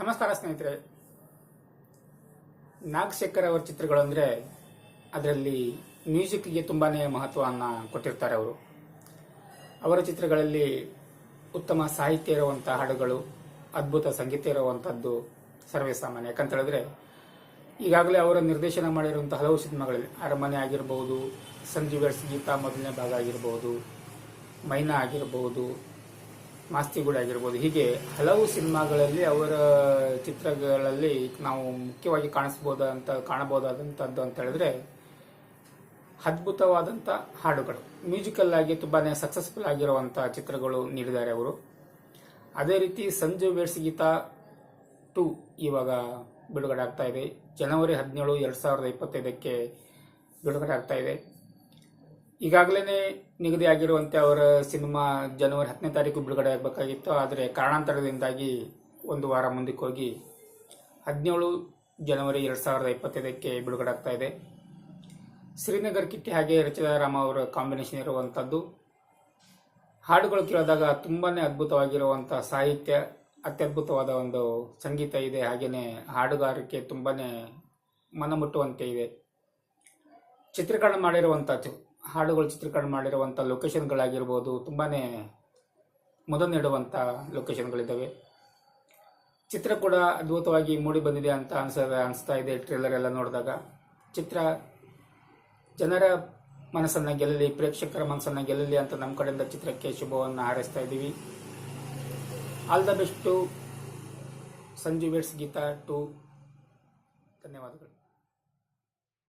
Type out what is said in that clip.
ನಮಸ್ಕಾರ ಸ್ನೇಹಿತರೆ. ನಾಗಶೇಖರ್ ಅವರ ಚಿತ್ರಗಳು ಅಂದರೆ ಅದರಲ್ಲಿ ಮ್ಯೂಸಿಕ್ಗೆ ತುಂಬಾ ಮಹತ್ವವನ್ನು ಕೊಟ್ಟಿರ್ತಾರೆ ಅವರು. ಅವರ ಚಿತ್ರಗಳಲ್ಲಿ ಉತ್ತಮ ಸಾಹಿತ್ಯ ಇರುವಂಥ ಹಾಡುಗಳು, ಅದ್ಭುತ ಸಂಗೀತ ಇರುವಂಥದ್ದು ಸರ್ವೇ ಸಾಮಾನ್ಯ. ಯಾಕಂತ ಹೇಳಿದ್ರೆ, ಈಗಾಗಲೇ ಅವರ ನಿರ್ದೇಶನ ಮಾಡಿರುವಂಥ ಹಲವು ಸಿನಿಮಾಗಳಲ್ಲಿ ಅರಮನೆ ಆಗಿರಬಹುದು ಸಂಜೀವ್ ವೆಡ್ಸ್ ಗೀತಾ ಮೊದಲನೇ ಭಾಗ ಆಗಿರಬಹುದು ಮೈನಾ ಆಗಿರಬಹುದು ಮಾಸ್ತಿಗೂಡ ಆಗಿರ್ಬೋದು ಹೀಗೆ ಹಲವು ಸಿನಿಮಾಗಳಲ್ಲಿ ಅವರ ಚಿತ್ರಗಳಲ್ಲಿ ನಾವು ಮುಖ್ಯವಾಗಿ ಕಾಣಿಸ್ಬೋದಂತ ಕಾಣಬಹುದಾದಂಥದ್ದು ಅಂತ ಹೇಳಿದ್ರೆ ಅದ್ಭುತವಾದಂಥ ಹಾಡುಗಳು. ಮ್ಯೂಸಿಕಲ್ ಆಗಿ ತುಂಬಾನೇ ಸಕ್ಸಸ್ಫುಲ್ ಆಗಿರುವಂಥ ಚಿತ್ರಗಳು ನೀಡಿದ್ದಾರೆ ಅವರು. ಅದೇ ರೀತಿ ಸಂಜು ವೇಡ್ಸ್ ಗೀತಾ ಟು ಇವಾಗ ಬಿಡುಗಡೆ ಆಗ್ತಾ ಇದೆ. ಜನವರಿ ಹದಿನೇಳು, ಎರಡು ಸಾವಿರದ ಇಪ್ಪತ್ತೈದಕ್ಕೆ ಬಿಡುಗಡೆ ಆಗ್ತಾ ಇದೆ. ಈಗಾಗಲೇ ನಿಗದಿಯಾಗಿರುವಂತೆ ಅವರ ಸಿನಿಮಾ ಜನವರಿ ಹತ್ತನೇ ತಾರೀಕು ಬಿಡುಗಡೆ ಆಗಬೇಕಾಗಿತ್ತು. ಆದರೆ ಕಾರಣಾಂತರದಿಂದಾಗಿ ಒಂದು ವಾರ ಮುಂದಕ್ಕೆ ಹೋಗಿ ಹದಿನೇಳು ಜನವರಿ ಎರಡು ಸಾವಿರದ ಇಪ್ಪತ್ತೈದಕ್ಕೆ ಬಿಡುಗಡೆ ಆಗ್ತಾ ಇದೆ. ಶ್ರೀನಗರ್ ಕಿಟ್ಟಿ ಹಾಗೆ ರಚಿತಾರಾಮ ಅವರ ಕಾಂಬಿನೇಷನ್ ಇರುವಂಥದ್ದು ಹಾಡುಗಳು ಕೇಳಿದಾಗ ತುಂಬಾ ಅದ್ಭುತವಾಗಿರುವಂಥ ಸಾಹಿತ್ಯ, ಅತ್ಯದ್ಭುತವಾದ ಒಂದು ಸಂಗೀತ ಇದೆ. ಹಾಗೆಯೇ ಹಾಡುಗಾರಿಕೆ ತುಂಬಾನೇ ಮನಮುಟ್ಟುವಂತೆ ಇದೆ. ಚಿತ್ರೀಕರಣ ಮಾಡಿರುವಂಥ ಚಿ- ಹಾಡುಗಳು ಚಿತ್ರೀಕರಣ ಮಾಡಿರುವಂಥ ಲೊಕೇಶನ್ಗಳಾಗಿರ್ಬೋದು, ತುಂಬಾನೇ ಮುದ ನೀಡುವಂಥ ಲೊಕೇಶನ್ಗಳಿದ್ದಾವೆ. ಚಿತ್ರ ಕೂಡ ಅದ್ಭುತವಾಗಿ ಮೂಡಿ ಬಂದಿದೆ ಅಂತ ಅನ್ಸ, ಅನಿಸ್ತಾ ಇದೆ ಟ್ರೇಲರ್ ಎಲ್ಲ ನೋಡಿದಾಗ. ಚಿತ್ರ ಜನರ ಮನಸ್ಸನ್ನು ಗೆಲ್ಲಲಿ, ಪ್ರೇಕ್ಷಕರ ಮನಸ್ಸನ್ನು ಗೆಲ್ಲಲಿ ಅಂತ ನಮ್ಮ ಕಡೆಯಿಂದ ಚಿತ್ರಕ್ಕೆ ಶುಭವನ್ನು ಹಾರೈಸ್ತಾ ಇದ್ದೀವಿ. All the best to Sanju Weds Geetha two. ಧನ್ಯವಾದಗಳು.